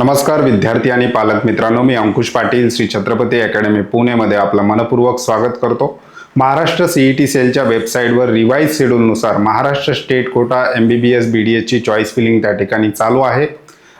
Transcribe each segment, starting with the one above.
नमस्कार विद्यार्थी आणि पालक मित्रांनो मी अंकुश पाटील श्री छत्रपती अकॅडमी पुणेमध्ये आपलं मनपूर्वक स्वागत करतो. महाराष्ट्र सीईटी सेलच्या वेबसाईटवर revise शेड्यूलनुसार Maharashtra state quota M B B S B D एसची चॉईस फिलिंग त्या ठिकाणी चालू आहे.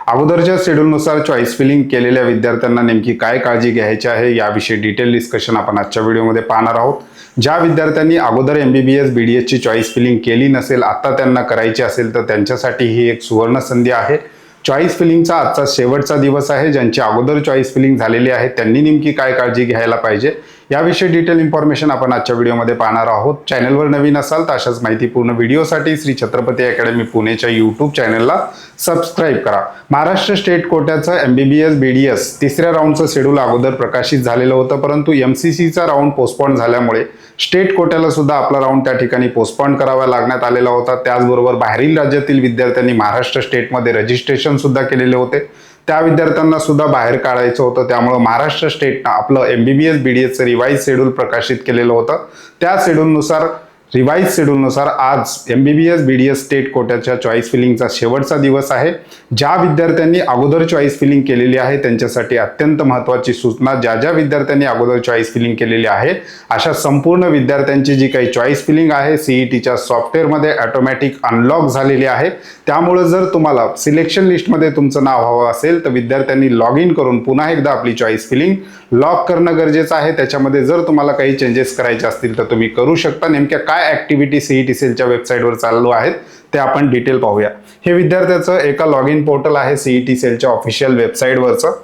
अगोदरच्या शेड्यूलनुसार चॉईस फिलिंग केलेल्या विद्यार्थ्यांना नेमकी काय काळजी घ्यायची आहे याविषयी डिटेल डिस्कशन आपण आजच्या व्हिडिओमध्ये पाहणार आहोत. ज्या विद्यार्थ्यांनी अगोदर M B B S B D एसची चॉईस फिलिंग केली नसेल आत्ता त्यांना करायची असेल तर त्यांच्यासाठी ही एक सुवर्ण संधी आहे. चॉईस फिलिंगचा आजचा शेवटचा दिवस आहे. ज्यांची अगोदर चॉईस फिलिंग झालेली आहे त्यांनी नेमकी काय काळजी घ्यायला पाहिजे? याविषयी डिटेल इन्फॉर्मेशन आपण आजच्या व्हिडिओमध्ये पाहणार आहोत. चॅनलवर नवीन असाल तर अशाच माहितीपूर्ण व्हिडिओसाठी श्री छत्रपती अकॅडमी पुणेच्या यूट्यूब चॅनलला सबस्क्राईब करा. Maharashtra state कोट्याचं M B B S B D S तिसऱ्या राऊंडचं शेड्यूल अगोदर प्रकाशित झालेलं होतं परंतु एम सी सीचा राऊंड पोस्टपॉन झाल्यामुळे स्टेट कोट्याला सुद्धा आपला राऊंड त्या ठिकाणी पोस्टपॉन करावा लागण्यात आलेला होता. त्याचबरोबर बाहेरील राज्यातील विद्यार्थ्यांनी महाराष्ट्र स्टेटमध्ये रजिस्ट्रेशन सुद्धा केलेले होते. त्या विद्यार्थ्यांना सुद्धा बाहेर काढायचं होतं. त्यामुळं महाराष्ट्र स्टेटनं आपलं M B B S B D एसचं रिवाईज शेड्यूल प्रकाशित केलेलं होतं. त्या शेड्यूलनुसार रिवाईज शेड्यूलनुसार आज M B B S B D S state कोट्याच्या choice फिलिंगचा शेवटचा दिवस आहे. ज्या विद्यार्थ्यांनी अगोदर चॉईस फिलिंग केलेली आहे त्यांच्यासाठी अत्यंत महत्त्वाची सूचना ज्या ज्या विद्यार्थ्यांनी अगोदर चॉईस फिलिंग केलेली आहे अशा संपूर्ण विद्यार्थ्यांची जी काही चॉईस फिलिंग आहे सीईटीच्या सॉफ्टवेअरमध्ये ऑटोमॅटिक अनलॉक झालेली आहे. त्यामुळे जर तुम्हाला सिलेक्शन लिस्टमध्ये तुमचं नाव हवं असेल तर विद्यार्थ्यांनी लॉग इन करून पुन्हा एकदा आपली चॉईस फिलिंग लॉक करणं गरजेचं आहे. त्याच्यामध्ये जर तुम्हाला काही चेंजेस करायचे असतील तर तुम्ही करू शकता. नेमक्या काय ऍक्टिव्हिटी सीईटी सेलच्या वेबसाईटवर चालू आहेत ते आपण डिटेल पाहूया. हे विद्यार्थ्याचं एका लॉग इन पोर्टल आहे सीईटी सेलच्या ऑफिशियल वेबसाईटवरचं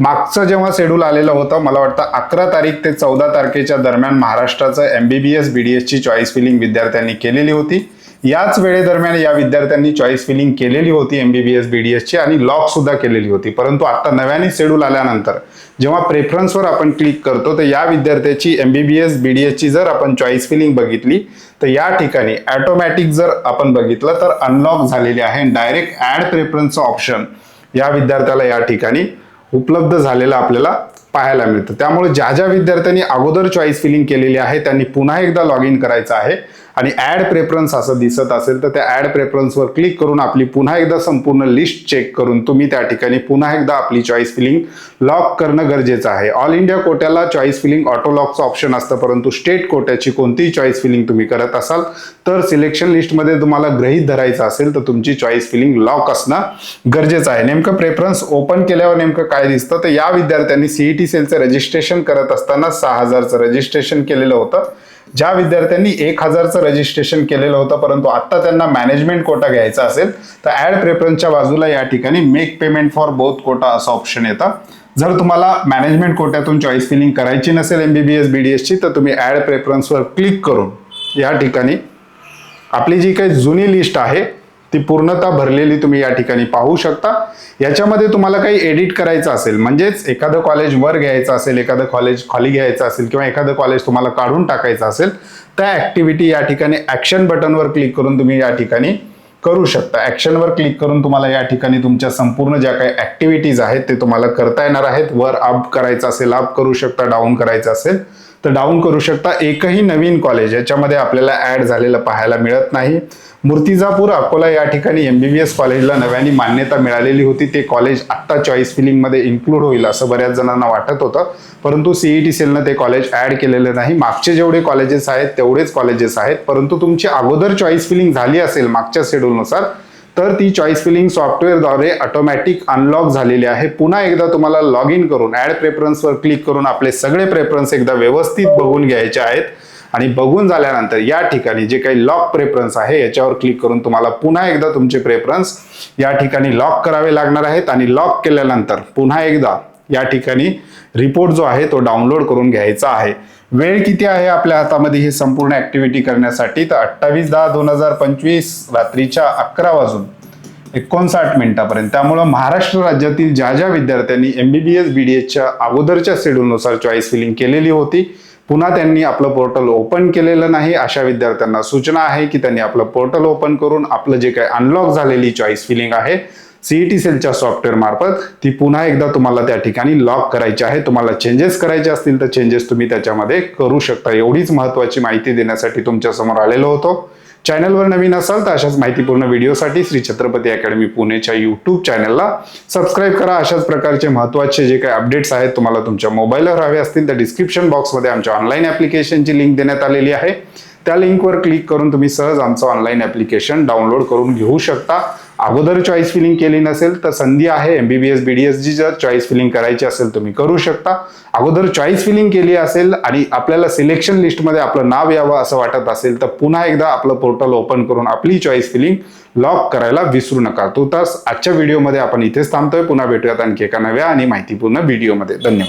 मागचं जेव्हा शेड्यूल आलेलं होतं मला वाटतं अकरा तारीख ते चौदा तारखेच्या दरम्यान महाराष्ट्राचं M B B S B D एसची चॉईस फिलिंग विद्यार्थ्यांनी केलेली होती. याच वेळेदरम्यान या विद्यार्थ्यांनी चॉईस फिलिंग केलेली होती M B B S B D एसची आणि लॉक सुद्धा केलेली होती. परंतु आता नव्याने शेड्यूल आल्यानंतर जेव्हा प्रेफरन्सवर आपण क्लिक करतो तर या विद्यार्थ्याची M B B S B D एसची जर आपण चॉईस फिलिंग बघितली तर या ठिकाणी ॲटोमॅटिक जर आपण बघितलं तर अनलॉक झालेली आहे. डायरेक्ट ॲड प्रेफरन्सचं ऑप्शन या विद्यार्थ्याला या ठिकाणी उपलब्ध झालेलं आपल्याला पाहायला मिळतं. त्यामुळे ज्या ज्या विद्यार्थ्यांनी अगोदर चॉईस फिलिंग केलेली आहे त्यांनी पुन्हा एकदा लॉग इन करायचं आहे. आणि ऍड प्रेफरन्स असं दिसत असेल तर त्या ऍड प्रेफरन्सवर क्लिक करून आपली पुन्हा एकदा संपूर्ण लिस्ट चेक करून तुम्ही त्या ठिकाणी पुन्हा एकदा आपली चॉईस फिलिंग लॉक करणं गरजेचं आहे. ऑल इंडिया कोट्याला चॉईस फिलिंग ऑटो लॉकचं ऑप्शन असतं परंतु स्टेट कोट्याची कोणतीही चॉईस फिलिंग तुम्ही करत असाल तर सिलेक्शन लिस्टमध्ये तुम्हाला ग्रहित धरायचं असेल तर तुमची चॉईस फिलिंग लॉक असणं गरजेचं आहे. नेमकं प्रेफरन्स ओपन केल्यावर नेमकं काय दिसतं? तर या विद्यार्थ्यांनी सीईटी सेलचं रजिस्ट्रेशन करत असताना सहा हजारचं रजिस्ट्रेशन केलेलं होतं. ज्या विद्यार्थ्यांनी एक हजारचं रजिस्ट्रेशन केलेलं होतं परंतु आत्ता त्यांना मॅनेजमेंट कोटा घ्यायचा असेल तर ॲड प्रेफरन्सच्या बाजूला या ठिकाणी make payment for both quota असं ऑप्शन येतं. जर तुम्हाला मॅनेजमेंट कोट्यातून चॉईस फिलिंग करायची नसेल M B B S B D एसची तर तुम्ही ॲड प्रेफरन्सवर क्लिक करून या ठिकाणी आपली जी काही जुनी लिस्ट आहे ती पूर्णतः भरलेली तुम्ही या ठिकाणी पाहू शकता. याच्यामध्ये तुम्हाला काही एडिट करायचं असेल म्हणजेच एखादं कॉलेज वर घ्यायचं असेल एखादं कॉलेज खाली घ्यायचं असेल किंवा एखादं कॉलेज तुम्हाला काढून टाकायचं असेल त्या ऍक्टिव्हिटी या ठिकाणी ऍक्शन बटनवर क्लिक करून तुम्ही या ठिकाणी करू शकता. ऍक्शनवर क्लिक करून तुम्हाला या ठिकाणी तुमच्या संपूर्ण ज्या काही ऍक्टिव्हिटीज आहेत ते तुम्हाला करता येणार आहेत. वर अप करायचं असेल अप करू शकता डाऊन करायचं असेल तर डाऊन करू शकता. एकही नवीन कॉलेज याच्यामध्ये आपल्याला ॲड झालेलं पाहायला मिळत नाही. मूर्तिजापूर अकोला या ठिकाणी एम बी बी एस कॉलेजला नव्याने मान्यता मिळालेली होती. ते कॉलेज आत्ता चॉईस फिलिंगमध्ये इन्क्लूड होईल असं बऱ्याच जणांना वाटत होतं. परंतु सीईटी सेलनं ते कॉलेज ॲड केलेलं नाही. मागचे जेवढे कॉलेजेस आहेत तेवढेच कॉलेजेस आहेत. परंतु तुमची अगोदर चॉईस फिलिंग झाली असेल मागच्या शेड्यूलनुसार तर ती चॉईस फिलिंग सॉफ्टवेअरद्वारे ऑटोमॅटिक अनलॉक झालेली आहे. पुन्हा एकदा तुम्हाला लॉग इन करून ऍड प्रेफरन्सवर क्लिक करून आपले सगळे प्रेफरन्स एकदा व्यवस्थित बघून घ्यायचे आहेत. आणि बघून झाल्यानंतर या ठिकाणी जे काही लॉक प्रेफरन्स आहे याच्यावर क्लिक करून तुम्हाला पुन्हा एकदा तुमचे प्रेफरन्स या ठिकाणी लॉक करावे लागणार आहेत. आणि लॉक केल्यानंतर पुन्हा एकदा या ठिकाणी रिपोर्ट जो आहे तो डाउनलोड करून घ्यायचा आहे. वेळ किती आहे आपल्या हातामध्ये ही संपूर्ण ऍक्टिव्हिटी करण्यासाठी? तर अठ्ठावीस दहा दोन हजार पंचवीस रात्रीच्या अकरा वाजून एकोणसाठ मिनिटापर्यंत. त्यामुळं महाराष्ट्र राज्यातील ज्या ज्या विद्यार्थ्यांनी एमबीबीएस बी डी एसच्या अगोदरच्या शेड्यूलनुसार चॉईस फिलिंग केलेली होती पुन्हा त्यांनी आपलं पोर्टल ओपन केलेलं नाही. अशा विद्यार्थ्यांना सूचना आहे की त्यांनी आपलं पोर्टल ओपन करून आपलं जे काही अनलॉक झालेली चॉईस फिलिंग आहे सीईटी सेलच्या सॉफ्टवेअर मार्फत ती पुन्हा एकदा तुम्हाला त्या ठिकाणी लॉक करायची आहे. तुम्हाला चेंजेस करायचे असतील तर चेंजेस तुम्ही त्याच्यामध्ये करू शकता. एवढीच महत्वाची माहिती देण्यासाठी तुमच्यासमोर आलेलो होतो. चॅनलवर नवीन असाल तर अशाच माहितीपूर्ण व्हिडिओसाठी श्री छत्रपती अकॅडमी पुणेच्या यूट्यूब चॅनलला सबस्क्राईब करा. अशाच प्रकारचे महत्त्वाचे जे काही अपडेट्स आहेत तुम्हाला तुमच्या मोबाईलवर हवे असतील तर डिस्क्रिप्शन बॉक्समध्ये आमच्या ऑनलाईन ॲप्लिकेशनची लिंक देण्यात आलेली आहे. त्या लिंकवर क्लिक करून तुम्ही सहज आमचं ऑनलाईन ॲप्लिकेशन डाउनलोड करून घेऊ शकता. अगोदर चॉईस फिलिंग केली नसेल तर संधी आहे एमबीबीएस बीडीएस जी जर चॉईस फिलिंग करायची असेल तुम्ही करू शकता. अगोदर चॉईस फिलिंग केली असेल आणि आपल्याला सिलेक्शन लिस्टमध्ये आपलं नाव यावं असं वाटत असेल तर पुन्हा एकदा आपलं पोर्टल ओपन करून आपली चॉईस फिलिंग लॉक करायला विसरू नका. तो तास आजच्या व्हिडिओमध्ये आपण इथेच थांबतोय. पुन्हा भेटूयात आणखी एका नव्या आणि माहितीपूर्ण व्हिडिओमध्ये धन्यवाद.